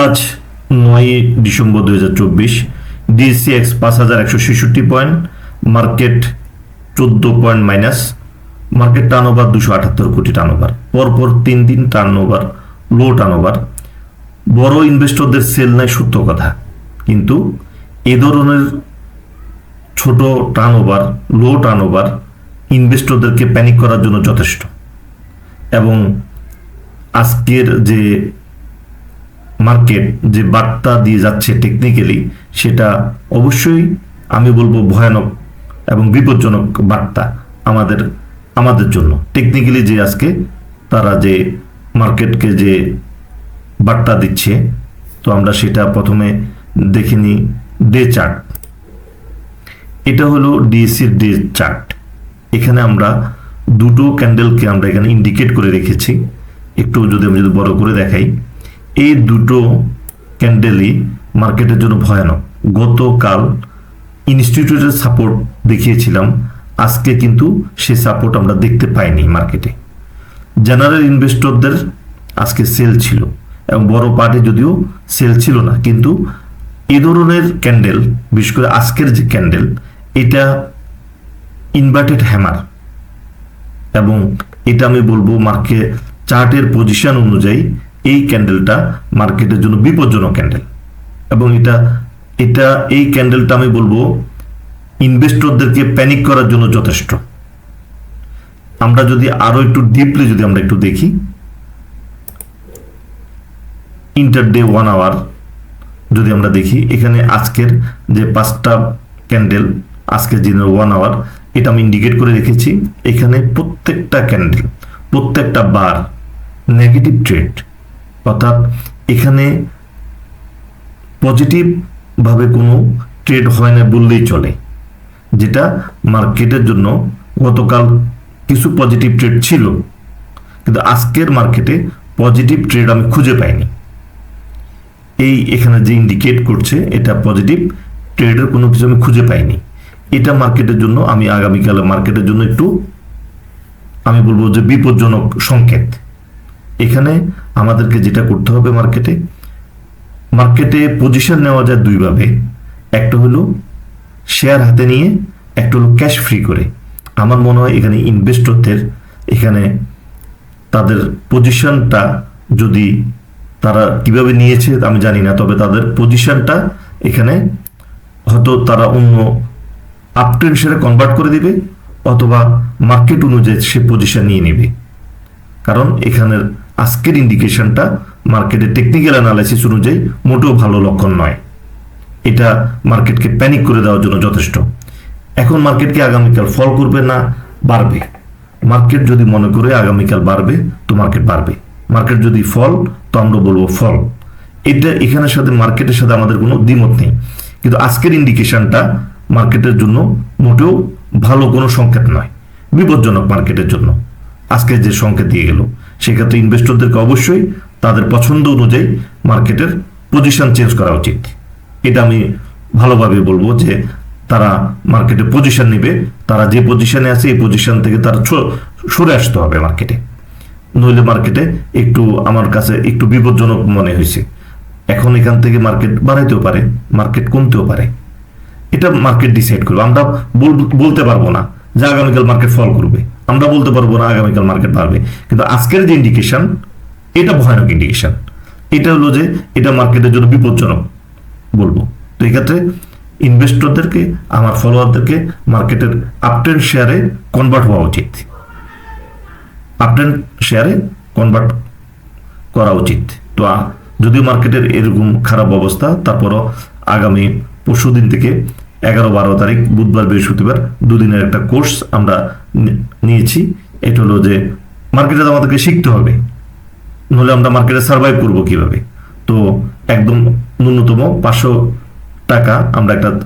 আজ নয় ডিসেম্বর দুই হাজার চব্বিশ, ডিসিএক্স পাঁচ হাজার একশো ছেষট্টি পয়েন্ট, মার্কেট চোদ্দ point minus, market turnover দুশো আটাত্তর কোটি টার্ন ওভার পরপর তিন দিন turnover low turnover বড় ইনভেস্টরদের সেল নাই, সত্য কথা। কিন্তু এ ধরনের ছোট turnover low turnover ইনভেস্টরদেরকে প্যানিক করার জন্য যথেষ্ট। এবং আজকের যে মার্কেট যে বার্তা দিয়ে যাচ্ছে টেকনিক্যালি সেটা অবশ্যই আমি বলব ভয়ানক এবং বিপজ্জনক বার্তা আমাদের আমাদের জন্য। টেকনিক্যালি যে আজকে তারা যে মার্কেটকে যে বার্তা দিচ্ছে, তো আমরা সেটা প্রথমে দেখে নিই ডে চার্ট। এটা হলো ডিএসসির ডে চার্ট। এখানে আমরা দুটো ক্যান্ডেলকে আমরা এখানে ইন্ডিকেট করে রেখেছি। একটু যদি আমি যদি বড় করে দেখাই এই দুটো ক্যান্ডেলই মার্কেটের জন্য ভয়ানক। গতকাল ইনস্টিটিউটের সাপোর্ট দেখিয়েছিলাম। আজকে কিন্তু সে সাপোর্ট আমরা দেখতে পাইনি মার্কেটে জেনারেল ইনভেস্টরদের আজকে সেল ছিল এবং বড় পার্টে যদিও সেল ছিল না, কিন্তু এ ধরনের ক্যান্ডেল বিশেষ করে আজকের যে ক্যান্ডেল এটা ইনভার্টেড হ্যামার এবং এটা আমি বলব মার্কেট চার্টের পজিশন অনুযায়ী এই ক্যান্ডেলটা মার্কেটের জন্য বিপজ্জনক ক্যান্ডেল এবং এটা এটা, এই ক্যান্ডেলটা আমি বলব ইনভেস্টরদেরকে প্যানিক করার জন্য যথেষ্ট। আমরা যদি আরও একটু ডিপলি যদি আমরা একটু দেখি ইন্টার ডে ওয়ান আওয়ার যদি আমরা দেখি, এখানে আজকের যে পাঁচটা ক্যান্ডেল আজকের দিনের ওয়ান আওয়ার এটা আমি ইন্ডিকেট করে রেখেছি, এখানে প্রত্যেকটা ক্যান্ডেল প্রত্যেকটা বার নেগেটিভ ট্রেড অর্থাৎ এখানে পজিটিভ ভাবে কোনো ট্রেড হয় না বললেই চলে। যেটা মার্কেটের জন্য গতকাল কিছু পজিটিভ ট্রেড ছিল, কিন্তু আজকের মার্কেটে পজিটিভ ট্রেড আমি খুঁজে পাইনি। এই এখানে যে ইন্ডিকেট করছে, এটা পজিটিভ ট্রেডের কোনো কিছু আমি খুঁজে পাইনি। এটা মার্কেটের জন্য আমি আগামীকাল মার্কেটের জন্য একটু, আমি বলব যে বিপজ্জনক সংকেত। এখানে আমাদেরকে যেটা করতে হবে মার্কেটে মার্কেটে পজিশন নেওয়া যায় দুইভাবে। একটা হলো শেয়ার হাতে নিয়ে, একটা হলো ক্যাশ ফ্রি করে। আমার মনে হয় এখানে ইনভেস্টরদের এখানে তাদের পজিশনটা যদি তারা কীভাবে নিয়েছে আমি জানি না, তবে তাদের পজিশনটা এখানে হয়তো তারা অন্য আপট্রেন্ড শেয়ারে কনভার্ট করে দিবে অথবা মার্কেট অনুযায়ী সে পজিশন নিয়ে নেবে। কারণ এখানের আজকের ইন্ডিকেশনটা মার্কেটের টেকনিক্যাল অ্যানালাইসিস অনুযায়ী মোটেও ভালো লক্ষণ নয়। এটা মার্কেটকে প্যানিক করে দেওয়ার জন্য যথেষ্ট। এখন মার্কেটকে আগামীকাল ফল করবে না, বাড়বে। মার্কেট যদি মনে করে আগামীকাল বাড়বে, তো মার্কেট বাড়বে। মার্কেট যদি ফল তো আমরা বলব ফল এটা এখানের সাথে মার্কেটের সাথে আমাদের কোনো দ্বিমত নেই। কিন্তু আজকের ইন্ডিকেশনটা মার্কেটের জন্য মোটেও ভালো কোনো সংকেত নয়। বিপজ্জনক মার্কেটের জন্য। আজকে যে সংকেত দিয়ে গেল সেক্ষেত্রে ইনভেস্টরদেরকে অবশ্যই তাদের পছন্দ অনুযায়ী মার্কেটের পজিশন চেঞ্জ করা উচিত। এটা আমি ভালোভাবে বলব যে তারা মার্কেটে পজিশন নেবে, তারা যে পজিশনে আছে এই পজিশন থেকে তারা সরে আসতে হবে মার্কেটে। নইলে মার্কেটে একটু আমার কাছে একটু বিপজ্জনক মনে হয়েছে। এখন এখান থেকে মার্কেট বাড়াইতেও পারে, মার্কেট কমতেও পারে। এটা মার্কেট ডিসাইড করবে। আমরা বল- বলতে পারব না যে আগামীকাল মার্কেট ফল করবে। আমরা বলতে পারব না আগামীকাল মার্কেট বাড়বে। কিন্তু আজকের যে ইন্ডিকেশন এটা ভয়ানক ইন্ডিকেশন এটা হলো যে এটা মার্কেটের জন্য বিপজ্জনক, বলব। তো এক্ষেত্রে ইনভেস্টরদেরকে আমার ফলোয়ারদেরকে মার্কেটের আপট্রেন্ড শেয়ারে কনভার্ট হওয়া উচিত। আপট্রেন্ড শেয়ারে কনভার্ট করা উচিত। তো যদিও মার্কেটের এরকম খারাপ অবস্থা, তারপরও আগামী পরশু দিন থেকে এগারো বারো তারিখ, বুধবার, বৃহস্পতিবার দুদিনের একটা কোর্স আমরা নিয়েছি। এটা হলো যে মার্কেটে আমাদেরকে শিখতে হবে। নইলে আমরা মার্কেটে সার্ভাইভ করব কীভাবে? তো একদম ন্যূনতম পাঁচশো টাকা আমরা একটা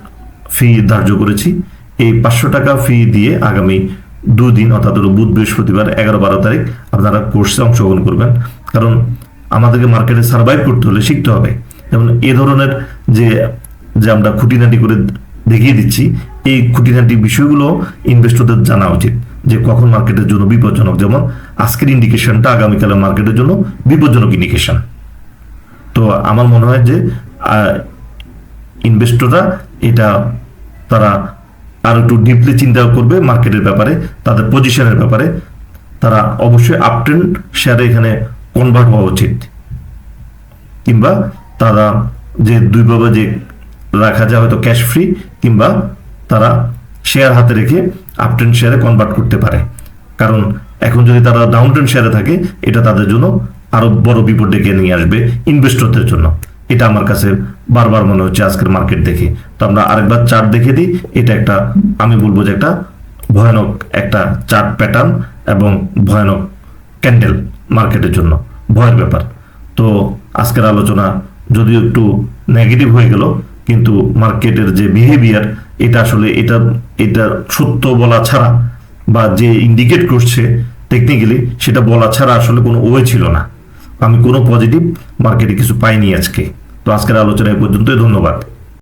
ফি ধার্য করেছি। এই পাঁচশো টাকা ফি দিয়ে আগামী দুদিন, অর্থাৎ হলো বুধ, বৃহস্পতিবার এগারো বারো তারিখ আপনারা কোর্সে অংশগ্রহণ করবেন। কারণ আমাদেরকে মার্কেটে সার্ভাইভ করতে হলে শিখতে হবে। যেমন এ ধরনের যে যে আমরা খুঁটিনাটি করে দেখিয়ে দিচ্ছি, এই খুঁটিনাটি বিষয়গুলো ইনভেস্টরদের জানা উচিত, যে কখন মার্কেটের জন্য বিপজ্জনক। যেমন, আজকের ইন্ডিকেশনটা আগামীকালের মার্কেটের জন্য বিপজ্জনক ইন্ডিকেশন তো আমার মনে হয় যে ইনভেস্টররা এটা তারা আর একটু ডিপলি চিন্তা করবে মার্কেটের ব্যাপারে, তাদের পজিশনের ব্যাপারে। তারা অবশ্যই আপট্রেন্ড শেয়ারে এখানে কনভার্ট হওয়া উচিত। কিংবা তারা যে দুইভাবে যে রাখা যায় হয়তো ক্যাশ ফ্রি কিংবা তারা শেয়ার হাতে রেখে আপট্রেন্ড শেয়ারে কনভার্ট করতে পারে। কারণ এখন যদি তারা ডাউন ট্রেন্ড শেয়ারে থাকে, এটা তাদের জন্য আরও বড় বিপদ ডেকে নিয়ে আসবে ইনভেস্টরদের জন্য। এটা আমার কাছে বারবার মনে হচ্ছে আজকের মার্কেট দেখে। তো আমরা আরেকবার চার্ট দেখে দিই। এটা একটা, আমি বলব যে একটা ভয়ানক একটা চার্ট প্যাটার্ন এবং ভয়ানক ক্যান্ডেল মার্কেটের জন্য। ভয়ের ব্যাপার। তো আজকের আলোচনা যদিও একটু নেগেটিভ হয়ে গেল কিন্তু মার্কেটের যে বিহেভিয়ার এটা আসলে এটা এটা সত্য বলা ছাড়া বা যে ইন্ডিকেট করছে টেকনিক্যালি সেটা বলা ছাড়া আসলে কোনো ওয়ে ছিল না। আমি কোনো পজিটিভ মার্কেটে কিছু পাইনি আজকে। তো আজকের আলোচনা পর্যন্তই, ধন্যবাদ।